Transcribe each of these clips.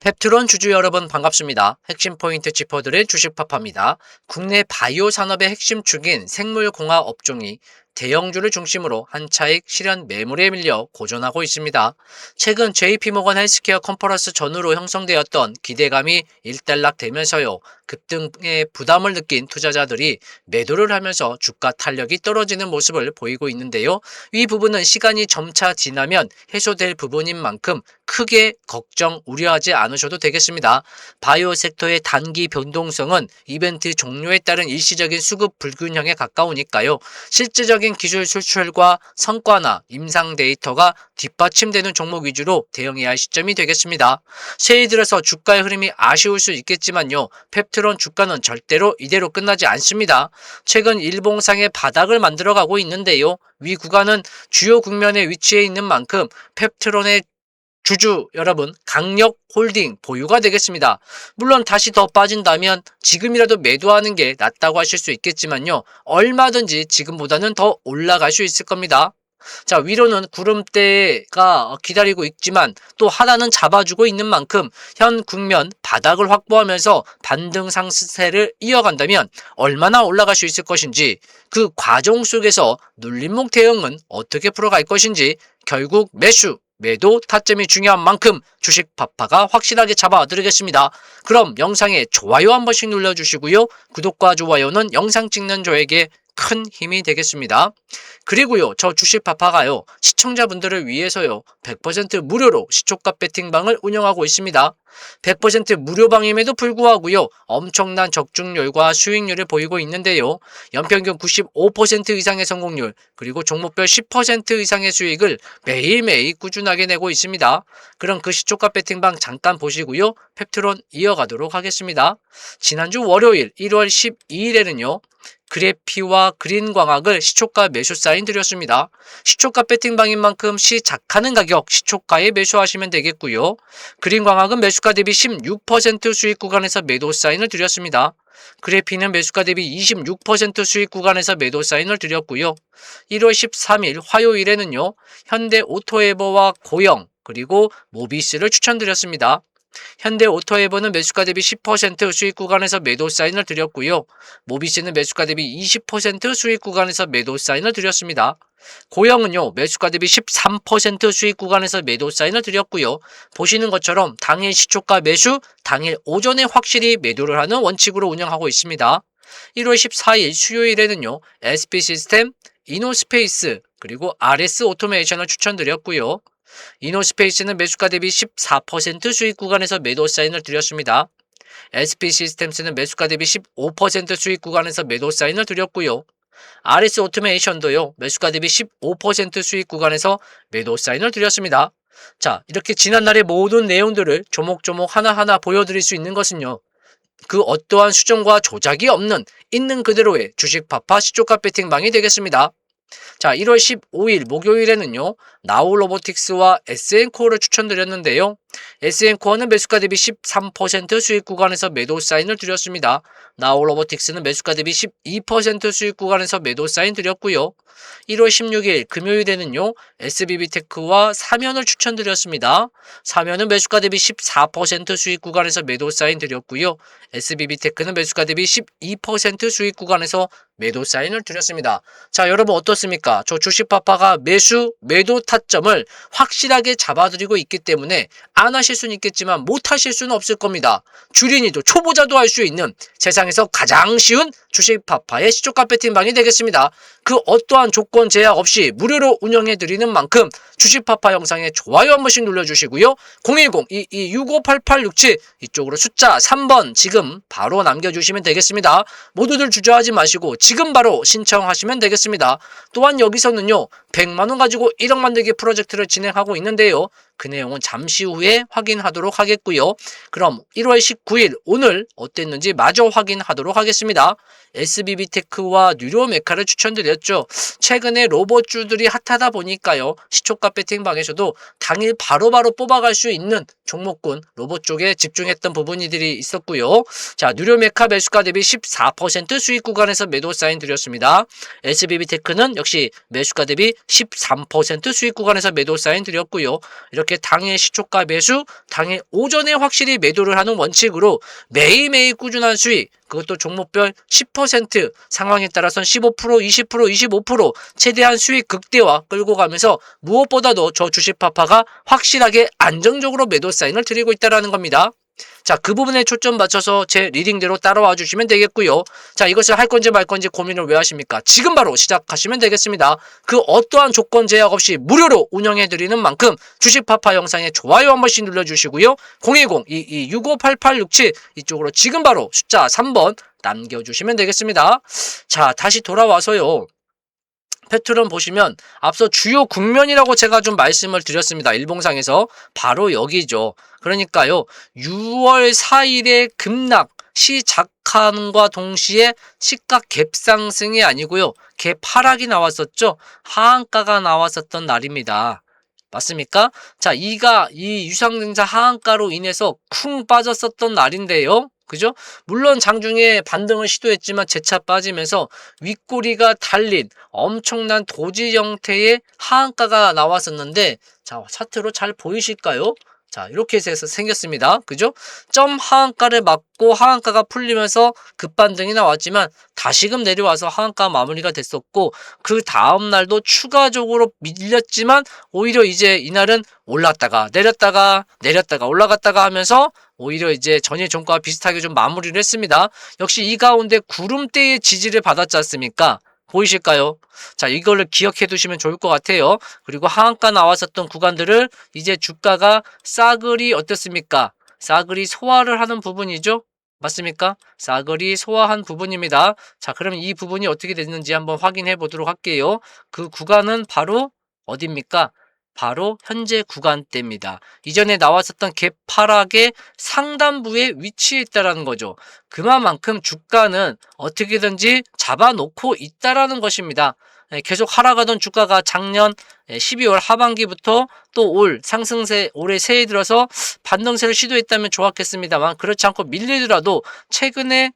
펩트론 주주 여러분 반갑습니다. 핵심 포인트 짚어드릴 주식파파입니다. 국내 바이오 산업의 핵심 축인 생물공학 업종이 대형주를 중심으로 한 차익 실현 매물에 밀려 고전하고 있습니다. 최근 JP모건 헬스케어 컨퍼런스 전후로 형성되었던 기대감이 일단락되면서요. 급등의 부담을 느낀 투자자들이 매도를 하면서 주가 탄력이 떨어지는 모습을 보이고 있는데요. 이 부분은 시간이 점차 지나면 해소될 부분인 만큼 크게 걱정, 우려하지 않으셔도 되겠습니다. 바이오 섹터의 단기 변동성은 이벤트 종료에 따른 일시적인 수급 불균형에 가까우니까요. 실질적인 기술 수출과 성과나 임상 데이터가 뒷받침되는 종목 위주로 대응해야 할 시점이 되겠습니다. 새해 들어서 주가의 흐름이 아쉬울 수 있겠지만요. 펩트론 주가는 절대로 이대로 끝나지 않습니다. 최근 일봉상의 바닥을 만들어가고 있는데요. 위 구간은 주요 국면에 위치해 있는 만큼 펩트론의 주주 여러분 강력 홀딩 보유가 되겠습니다. 물론 다시 더 빠진다면 지금이라도 매도하는 게 낫다고 하실 수 있겠지만요. 얼마든지 지금보다는 더 올라갈 수 있을 겁니다. 자, 위로는 구름대가 기다리고 있지만 또 하나는 잡아주고 있는 만큼 현 국면 바닥을 확보하면서 반등 상세를 이어간다면 얼마나 올라갈 수 있을 것인지 그 과정 속에서 눌림목 대응은 어떻게 풀어갈 것인지 결국 매수 매도 타점이 중요한 만큼 주식 파파가 확실하게 잡아드리겠습니다. 그럼 영상에 좋아요 한 번씩 눌러주시고요. 구독과 좋아요는 영상 찍는 저에게 큰 힘이 되겠습니다. 그리고요, 저 주식 파파가요, 시청자분들을 위해서요, 100% 무료로 시초가 배팅방을 운영하고 있습니다. 100% 무료방임에도 불구하고요, 엄청난 적중률과 수익률을 보이고 있는데요. 연평균 95% 이상의 성공률, 그리고 종목별 10% 이상의 수익을 매일매일 꾸준하게 내고 있습니다. 그럼 그 시초가 배팅방 잠깐 보시고요, 펩트론 이어가도록 하겠습니다. 지난주 월요일 1월 12일에는요, 그래피와 그린 광학을 시초가 매수 사인 드렸습니다. 시초가 배팅방인 만큼 시작하는 가격 시초가에 매수하시면 되겠고요. 그린 광학은 매수가 대비 16% 수익 구간에서 매도 사인을 드렸습니다. 그래피는 매수가 대비 26% 수익 구간에서 매도 사인을 드렸고요. 1월 13일 화요일에는요. 현대 오토에버와 고영 그리고 모비스를 추천드렸습니다. 현대 오토에버는 매수가 대비 10% 수익 구간에서 매도 사인을 드렸고요. 모비스는 매수가 대비 20% 수익 구간에서 매도 사인을 드렸습니다. 고영은요, 매수가 대비 13% 수익 구간에서 매도 사인을 드렸고요. 보시는 것처럼 당일 시초가 매수, 당일 오전에 확실히 매도를 하는 원칙으로 운영하고 있습니다. 1월 14일 수요일에는요, SP 시스템, 이노스페이스, 그리고 RS 오토메이션을 추천드렸고요. 이노스페이스는 매수가 대비 14% 수익 구간에서 매도 사인을 드렸습니다. SP 시스템스는 매수가 대비 15% 수익 구간에서 매도 사인을 드렸고요. RS 오토메이션도요. 매수가 대비 15% 수익 구간에서 매도 사인을 드렸습니다. 자, 이렇게 지난날의 모든 내용들을 조목조목 하나하나 보여드릴 수 있는 것은요. 그 어떠한 수정과 조작이 없는 있는 그대로의 주식 파파 시초가 배팅방이 되겠습니다. 자, 1월 15일 목요일에는요, 나우 로보틱스와 SN코어를 추천드렸는데요. SN코어는 매수가 대비 13% 수익 구간에서 매도 사인을 드렸습니다. 나우 로보틱스는 매수가 대비 12% 수익 구간에서 매도 사인 드렸고요. 1월 16일 금요일에는요, SBB테크와 사면을 추천드렸습니다. 사면은 매수가 대비 14% 수익 구간에서 매도 사인 드렸고요. SBB테크는 매수가 대비 12% 수익 구간에서 매도 사인을 드렸습니다. 자, 여러분 어떻습니까? 저 주식파파가 매수, 매도 타점을 확실하게 잡아드리고 있기 때문에 안 하실 수는 있겠지만 못 하실 수는 없을 겁니다. 주린이도 초보자도 할 수 있는 세상에서 가장 쉬운 주식파파의 시초가 배팅방이 되겠습니다. 그 어떠한 조건 제약 없이 무료로 운영해 드리는 만큼 주식파파 영상에 좋아요 한 번씩 눌러주시고요. 010-2265-8867 이쪽으로 숫자 3번 지금 바로 남겨주시면 되겠습니다. 모두들 주저하지 마시고 지금 바로 신청하시면 되겠습니다. 또한 여기서는요. 100만원 가지고 1억 만들기 프로젝트를 진행하고 있는데요. 그 내용은 잠시 후에 확인하도록 하겠고요. 그럼 1월 19일 오늘 어땠는지 마저 확인하도록 하겠습니다. SBB테크와 뉴로 메카를 추천드렸 말씀드렸죠. 최근에 로봇주들이 핫하다 보니까요. 시초가 배팅방에서도 당일 바로바로 뽑아갈 수 있는 종목군 로봇 쪽에 집중했던 부분이들이 있었고요. 자, 누료 메카 매수가 대비 14% 수익 구간에서 매도 사인 드렸습니다. SBB 테크는 역시 매수가 대비 13% 수익 구간에서 매도 사인 드렸고요. 이렇게 당일 시초가 매수, 당일 오전에 확실히 매도를 하는 원칙으로 매일매일 꾸준한 수익, 그것도 종목별 10% 상황에 따라서는 15%, 20%, 25% 최대한 수익 극대화 끌고 가면서 무엇보다도 저 주식 파파가 확실하게 안정적으로 매도 사인을 드리고 있다는 겁니다. 자, 그 부분에 초점 맞춰서 제 리딩대로 따라와 주시면 되겠고요. 자, 이것을 할 건지 말 건지 고민을 왜 하십니까? 지금 바로 시작하시면 되겠습니다. 그 어떠한 조건 제약 없이 무료로 운영해 드리는 만큼 주식파파 영상에 좋아요 한 번씩 눌러 주시고요. 010-2265-8867 이쪽으로 지금 바로 숫자 3번 남겨 주시면 되겠습니다. 자, 다시 돌아와서요. 패트런 보시면 앞서 주요 국면이라고 제가 좀 말씀을 드렸습니다. 일봉상에서 바로 여기죠. 그러니까요. 6월 4일에 급락 시작함과 동시에 시가 갭상승이 아니고요. 갭하락이 나왔었죠. 하한가가 나왔었던 날입니다. 맞습니까? 자, 이가 이 유상증자 하한가로 인해서 쿵 빠졌었던 날인데요. 그죠? 물론 장중에 반등을 시도했지만 재차 빠지면서 윗꼬리가 달린 엄청난 도지 형태의 하한가가 나왔었는데 자, 차트로 잘 보이실까요? 자, 이렇게 해서 생겼습니다. 그죠? 점 하한가를 맞고 하한가가 풀리면서 급반등이 나왔지만 다시금 내려와서 하한가 마무리가 됐었고 그 다음 날도 추가적으로 밀렸지만 오히려 이제 이날은 올랐다가 내렸다가 내렸다가 올라갔다가 하면서 오히려 이제 전일 종가와 비슷하게 좀 마무리를 했습니다. 역시 이 가운데 구름대의 지지를 받았지 않습니까? 보이실까요? 자, 이거를 기억해 두시면 좋을 것 같아요. 그리고 하한가 나왔었던 구간들을 이제 주가가 싸그리 어떻습니까? 싸그리 소화를 하는 부분이죠. 맞습니까? 싸그리 소화한 부분입니다. 자, 그럼 이 부분이 어떻게 됐는지 한번 확인해 보도록 할게요. 그 구간은 바로 어디입니까? 바로 현재 구간대입니다. 이전에 나왔었던 개파락의 상단부에 위치해 있다라는 거죠. 그만큼 주가는 어떻게든지 잡아놓고 있다라는 것입니다. 예, 계속 하락하던 주가가 작년 12월 하반기부터 또 올 상승세 올해 새해 들어서 반등세를 시도했다면 좋았겠습니다만 그렇지 않고 밀리더라도 최근에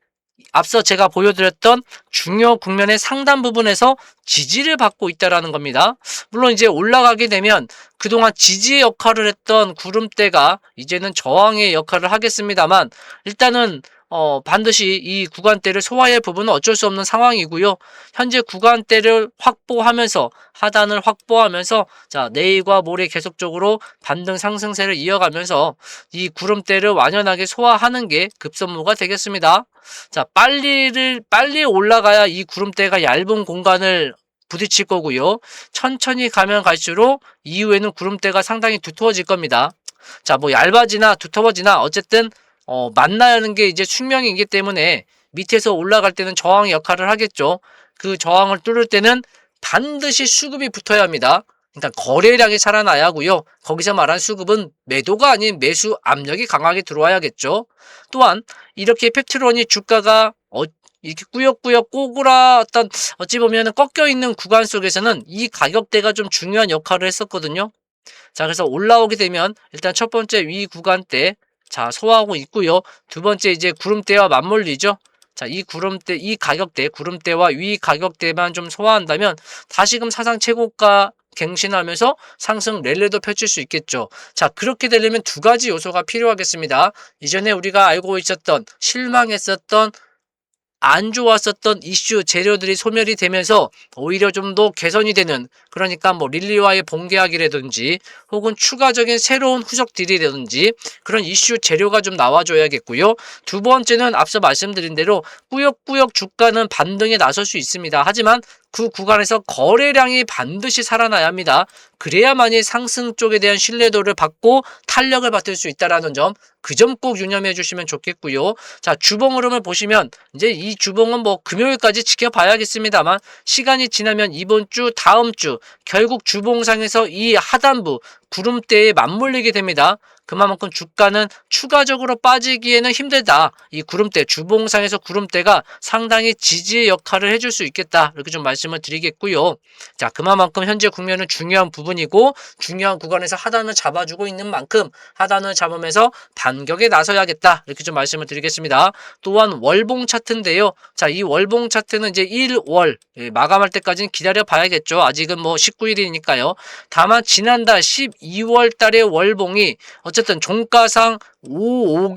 앞서 제가 보여드렸던 중요 국면의 상단 부분에서 지지를 받고 있다라는 겁니다. 물론 이제 올라가게 되면 그동안 지지의 역할을 했던 구름대가 이제는 저항의 역할을 하겠습니다만 일단은 어, 반드시 이 구간대를 소화할 부분은 어쩔 수 없는 상황이고요. 현재 구간대를 확보하면서 하단을 확보하면서 자 내일과 모레 계속적으로 반등 상승세를 이어가면서 이 구름대를 완연하게 소화하는 게 급선무가 되겠습니다. 자 빨리를 빨리 올라가야 이 구름대가 얇은 공간을 부딪힐 거고요. 천천히 가면 갈수록 이후에는 구름대가 상당히 두터워질 겁니다. 자, 뭐 얇아지나 두터워지나 어쨌든 어, 만나는 게 이제 숙명이기 때문에 밑에서 올라갈 때는 저항 역할을 하겠죠. 그 저항을 뚫을 때는 반드시 수급이 붙어야 합니다. 일단 거래량이 살아나야 하고요. 거기서 말한 수급은 매도가 아닌 매수 압력이 강하게 들어와야겠죠. 또한 이렇게 페트론이 주가가 어, 이렇게 꾸역꾸역 꼬그라었던 어찌 보면 꺾여 있는 구간 속에서는 이 가격대가 좀 중요한 역할을 했었거든요. 자, 그래서 올라오게 되면 일단 첫 번째 위 구간대 자, 소화하고 있고요. 두 번째 이제 구름대와 맞물리죠. 자, 이 구름대, 이 가격대, 구름대와 위 가격대만 좀 소화한다면 다시금 사상 최고가 갱신하면서 상승 랠리도 펼칠 수 있겠죠. 자, 그렇게 되려면 두 가지 요소가 필요하겠습니다. 이전에 우리가 알고 있었던 실망했었던 안 좋았었던 이슈 재료들이 소멸이 되면서 오히려 좀 더 개선이 되는 그러니까 뭐 릴리와의 본계약이라든지 혹은 추가적인 새로운 후속딜이라든지 그런 이슈 재료가 좀 나와줘야겠고요. 두 번째는 앞서 말씀드린 대로 꾸역꾸역 주가는 반등에 나설 수 있습니다. 하지만 그 구간에서 거래량이 반드시 살아나야 합니다. 그래야만이 상승 쪽에 대한 신뢰도를 받고 탄력을 받을 수 있다라는 점, 그 점 꼭 유념해 주시면 좋겠고요. 자, 주봉 흐름을 보시면 이제 이 주봉은 뭐 금요일까지 지켜봐야겠습니다만 시간이 지나면 이번 주, 다음 주 결국 주봉상에서 이 하단부 구름대에 맞물리게 됩니다. 그만큼 주가는 추가적으로 빠지기에는 힘들다. 이 구름대, 주봉상에서 구름대가 상당히 지지의 역할을 해줄 수 있겠다. 이렇게 좀 말씀을 드리겠고요. 자, 그만큼 현재 국면은 중요한 부분 이고 중요한 구간에서 하단을 잡아주고 있는 만큼 하단을 잡으면서 반격에 나서야겠다. 이렇게 좀 말씀을 드리겠습니다. 또한 월봉 차트인데요. 자, 이 월봉 차트는 이제 1월 예, 마감할 때까지는 기다려 봐야겠죠. 아직은 뭐 19일이니까요. 다만 지난달 12월 달의 월봉이 어쨌든 종가상 5, 5,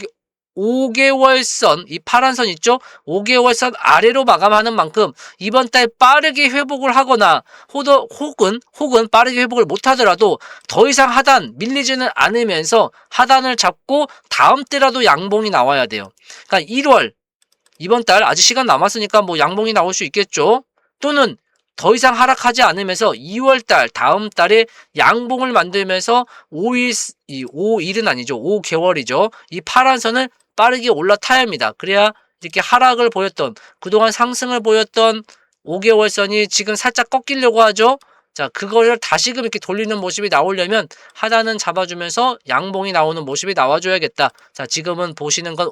5개월선, 이 파란 선 있죠? 5개월선 아래로 마감하는 만큼 이번 달 빠르게 회복을 하거나 호더, 혹은, 혹은 빠르게 회복을 못 하더라도 더 이상 하단 밀리지는 않으면서 하단을 잡고 다음 때라도 양봉이 나와야 돼요. 그러니까 1월, 이번 달 아직 시간 남았으니까 뭐 양봉이 나올 수 있겠죠? 또는 더 이상 하락하지 않으면서 2월 달 다음 달에 양봉을 만들면서 5일 이 5일은 아니죠. 5개월이죠. 이 파란 선을 빠르게 올라타야 합니다. 그래야 이렇게 하락을 보였던 그동안 상승을 보였던 5개월 선이 지금 살짝 꺾이려고 하죠. 자, 그거를 다시금 이렇게 돌리는 모습이 나오려면 하단은 잡아주면서 양봉이 나오는 모습이 나와줘야겠다. 자, 지금은 보시는 건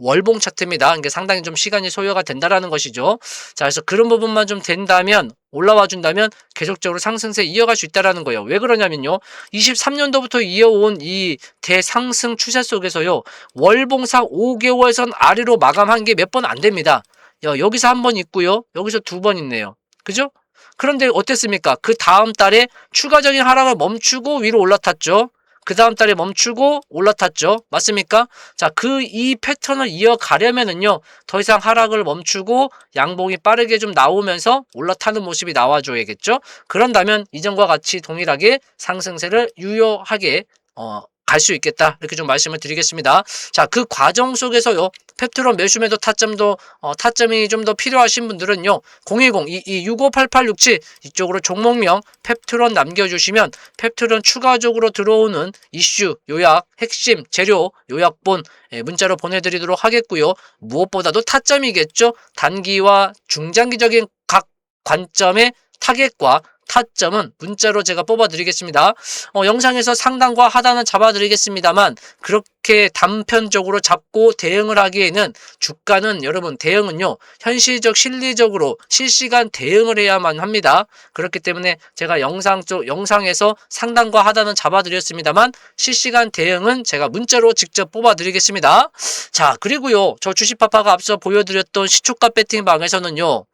월봉 차트입니다. 이게 상당히 좀 시간이 소요가 된다라는 것이죠. 자, 그래서 그런 부분만 좀 된다면 올라와 준다면 계속적으로 상승세 이어갈 수 있다라는 거예요. 왜 그러냐면요. 23년도부터 이어온 이 대상승 추세 속에서요. 월봉상 5개월선 아래로 마감한 게 몇 번 안 됩니다. 야, 여기서 한 번 있고요. 여기서 두 번 있네요. 그죠? 그런데 어땠습니까? 그 다음 달에 추가적인 하락을 멈추고 위로 올라탔죠. 그 다음 달에 멈추고 올라탔죠. 맞습니까? 자, 그 이 패턴을 이어가려면은요, 더 이상 하락을 멈추고 양봉이 빠르게 좀 나오면서 올라타는 모습이 나와줘야겠죠. 그런다면 이전과 같이 동일하게 상승세를 유효하게, 어, 갈 수 있겠다. 이렇게 좀 말씀을 드리겠습니다. 자, 그 과정 속에서요, 펩트론 매수매도 타점도, 어, 타점이 좀 더 필요하신 분들은요, 010-2265-8867 이쪽으로 종목명 펩트론 남겨주시면 펩트론 추가적으로 들어오는 이슈, 요약, 핵심, 재료, 요약본 예, 문자로 보내드리도록 하겠고요. 무엇보다도 타점이겠죠. 단기와 중장기적인 각 관점의 타겟과 타점은 문자로 제가 뽑아드리겠습니다. 어, 영상에서 상단과 하단은 잡아드리겠습니다만 그렇게 단편적으로 잡고 대응을 하기에는 주가는 여러분 대응은요 현실적 실리적으로 실시간 대응을 해야만 합니다. 그렇기 때문에 제가 영상 쪽 영상에서 상단과 하단은 잡아드렸습니다만 실시간 대응은 제가 문자로 직접 뽑아드리겠습니다. 자 그리고요 저 주식파파가 앞서 보여드렸던 시초가 배팅 방에서는요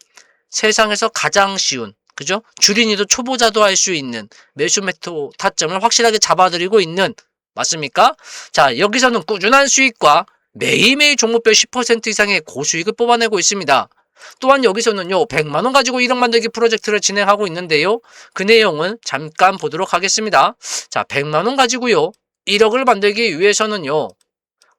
세상에서 가장 쉬운 그죠? 주린이도 초보자도 할 수 있는 매수 메토 타점을 확실하게 잡아드리고 있는 맞습니까? 자 여기서는 꾸준한 수익과 매일매일 종목별 10% 이상의 고수익을 뽑아내고 있습니다. 또한 여기서는요 100만원 가지고 1억 만들기 프로젝트를 진행하고 있는데요 그 내용은 잠깐 보도록 하겠습니다 자 100만원 가지고요 1억을 만들기 위해서는요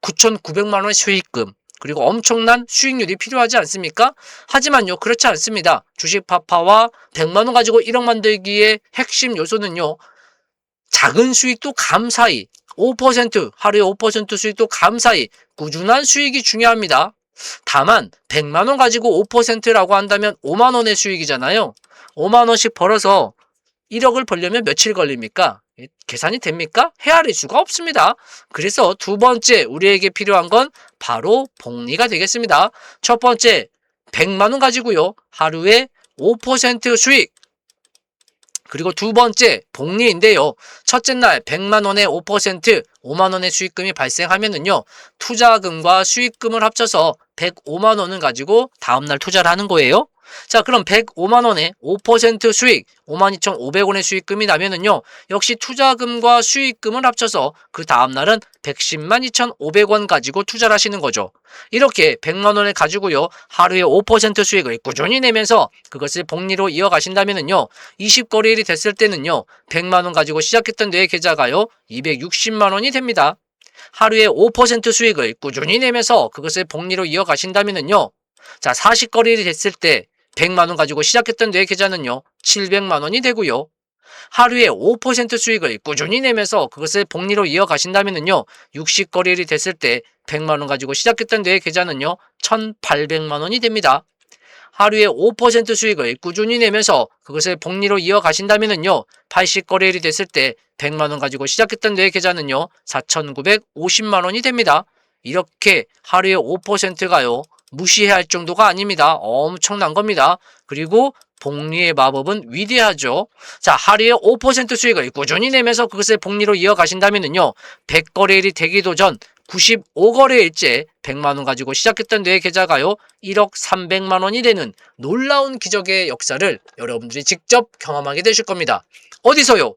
9,900만원의 수익금 그리고 엄청난 수익률이 필요하지 않습니까? 하지만요, 그렇지 않습니다. 주식 파파와 100만원 가지고 1억 만들기의 핵심 요소는요, 작은 수익도 감사히, 5% 하루에 5% 수익도 감사히 꾸준한 수익이 중요합니다. 다만 100만원 가지고 5%라고 한다면 5만원의 수익이잖아요. 5만원씩 벌어서 1억을 벌려면 며칠 걸립니까? 계산이 됩니까? 헤아릴 수가 없습니다. 그래서 두 번째 우리에게 필요한 건 바로 복리가 되겠습니다. 첫 번째 100만 원 가지고요. 하루에 5% 수익. 그리고 두 번째 복리인데요. 첫째 날 100만 원에 5% 5만 원의 수익금이 발생하면은요. 투자금과 수익금을 합쳐서 105만 원을 가지고 다음 날 투자를 하는 거예요. 자, 그럼 105만 원에 5% 수익, 52,500원의 수익금이 나면은요. 역시 투자금과 수익금을 합쳐서 그 다음 날은 110만 2,500원 가지고 투자를 하시는 거죠. 이렇게 100만 원을 가지고요. 하루에 5% 수익을 꾸준히 내면서 그것을 복리로 이어가신다면은요. 20거래일이 됐을 때는요. 100만 원 가지고 시작했던 내 계좌가요. 260만 원이 됩니다. 하루에 5% 수익을 꾸준히 내면서 그것을 복리로 이어가신다면은요. 자, 40거래일이 됐을 때 100만 원 가지고 시작했던 내 계좌는요. 700만 원이 되고요. 하루에 5% 수익을 꾸준히 내면서 그것을 복리로 이어가신다면요. 60거래일이 됐을 때 100만 원 가지고 시작했던 내 계좌는요. 1,800만 원이 됩니다. 하루에 5% 수익을 꾸준히 내면서 그것을 복리로 이어가신다면요. 80거래일이 됐을 때 100만 원 가지고 시작했던 내 계좌는요. 4,950만 원이 됩니다. 이렇게 하루에 5%가요. 무시해야 할 정도가 아닙니다. 엄청난 겁니다. 그리고 복리의 마법은 위대하죠. 자, 하루에 5% 수익을 꾸준히 내면서 그것을 복리로 이어가신다면요. 100거래일이 되기도 전 95거래일째 100만 원 가지고 시작했던 내 계좌가요. 1억 300만 원이 되는 놀라운 기적의 역사를 여러분들이 직접 경험하게 되실 겁니다. 어디서요?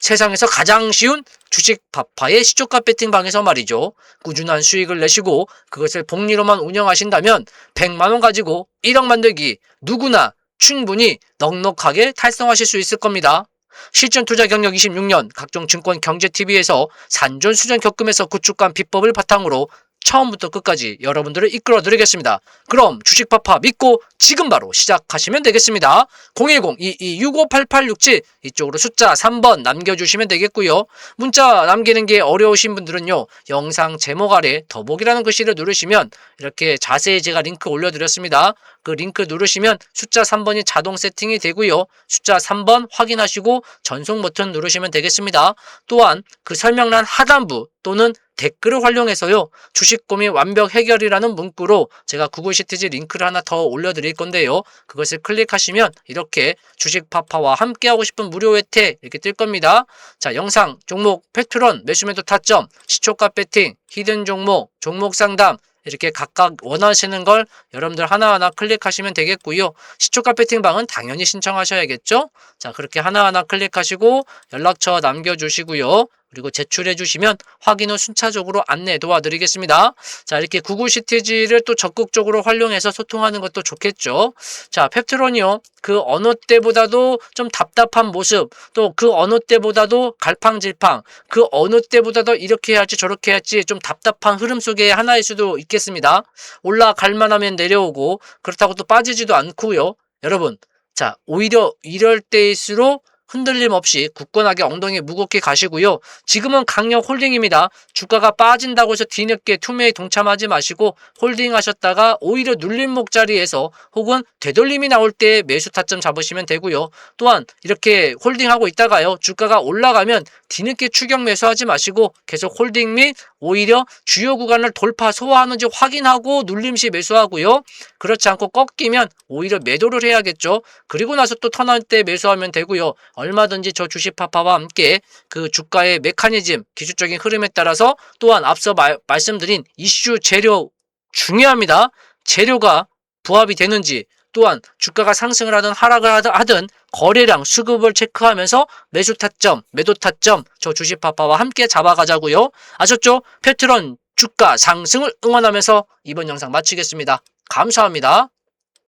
세상에서 가장 쉬운 주식 파파의 시초가 배팅방에서 말이죠. 꾸준한 수익을 내시고 그것을 복리로만 운영하신다면 100만 원 가지고 1억 만들기 누구나 충분히 넉넉하게 달성하실 수 있을 겁니다. 실전 투자 경력 26년 각종 증권 경제 TV에서 산전 수전 겪으면서 구축한 비법을 바탕으로 처음부터 끝까지 여러분들을 이끌어 드리겠습니다. 그럼 주식파파 믿고 지금 바로 시작하시면 되겠습니다. 010-2265-8867 이쪽으로 숫자 3번 남겨주시면 되겠고요. 문자 남기는 게 어려우신 분들은요. 영상 제목 아래 더보기라는 글씨를 누르시면 이렇게 자세히 제가 링크 올려드렸습니다. 그 링크 누르시면 숫자 3번이 자동 세팅이 되고요. 숫자 3번 확인하시고 전송 버튼 누르시면 되겠습니다. 또한 그 설명란 하단부 또는 댓글을 활용해서요. 주식 고민 완벽 해결이라는 문구로 제가 구글 시티지 링크를 하나 더 올려드릴 건데요. 그것을 클릭하시면 이렇게 주식 파파와 함께하고 싶은 무료 혜택 이렇게 뜰 겁니다. 자, 영상, 종목, 패트런, 매수매도 타점, 시초가 배팅, 히든 종목, 종목 상담, 이렇게 각각 원하시는 걸 여러분들 하나하나 클릭하시면 되겠고요. 시초가 배팅방은 당연히 신청하셔야겠죠? 자, 그렇게 하나하나 클릭하시고 연락처 남겨주시고요. 그리고 제출해 주시면 확인 후 순차적으로 안내 도와드리겠습니다. 자, 이렇게 구글 시티지를 또 적극적으로 활용해서 소통하는 것도 좋겠죠. 자, 펩트론이요. 그 어느 때보다도 좀 답답한 모습, 또 그 어느 때보다도 갈팡질팡, 그 어느 때보다도 이렇게 해야지 저렇게 해야지 좀 답답한 흐름 속에 하나일 수도 있겠습니다. 올라갈 만하면 내려오고 그렇다고 또 빠지지도 않고요. 여러분, 자, 오히려 이럴 때일수록 흔들림 없이 굳건하게 엉덩이 무겁게 가시고요. 지금은 강력 홀딩입니다. 주가가 빠진다고 해서 뒤늦게 투매에 동참하지 마시고 홀딩 하셨다가 오히려 눌림목 자리에서 혹은 되돌림이 나올 때 매수 타점 잡으시면 되고요. 또한 이렇게 홀딩하고 있다가요. 주가가 올라가면 뒤늦게 추격 매수하지 마시고 계속 홀딩 및 오히려 주요 구간을 돌파 소화하는지 확인하고 눌림시 매수하고요. 그렇지 않고 꺾이면 오히려 매도를 해야겠죠. 그리고 나서 또 턴할 때 매수하면 되고요. 얼마든지 저 주식파파와 함께 그 주가의 메커니즘, 기술적인 흐름에 따라서 또한 앞서 말, 말씀드린 이슈 재료 중요합니다. 재료가 부합이 되는지 또한 주가가 상승을 하든 하락을 하든- 거래량 수급을 체크하면서 매수 타점, 매도 타점 저 주식 파파와 함께 잡아가자고요. 아셨죠? 페트론 주가 상승을 응원하면서 이번 영상 마치겠습니다. 감사합니다.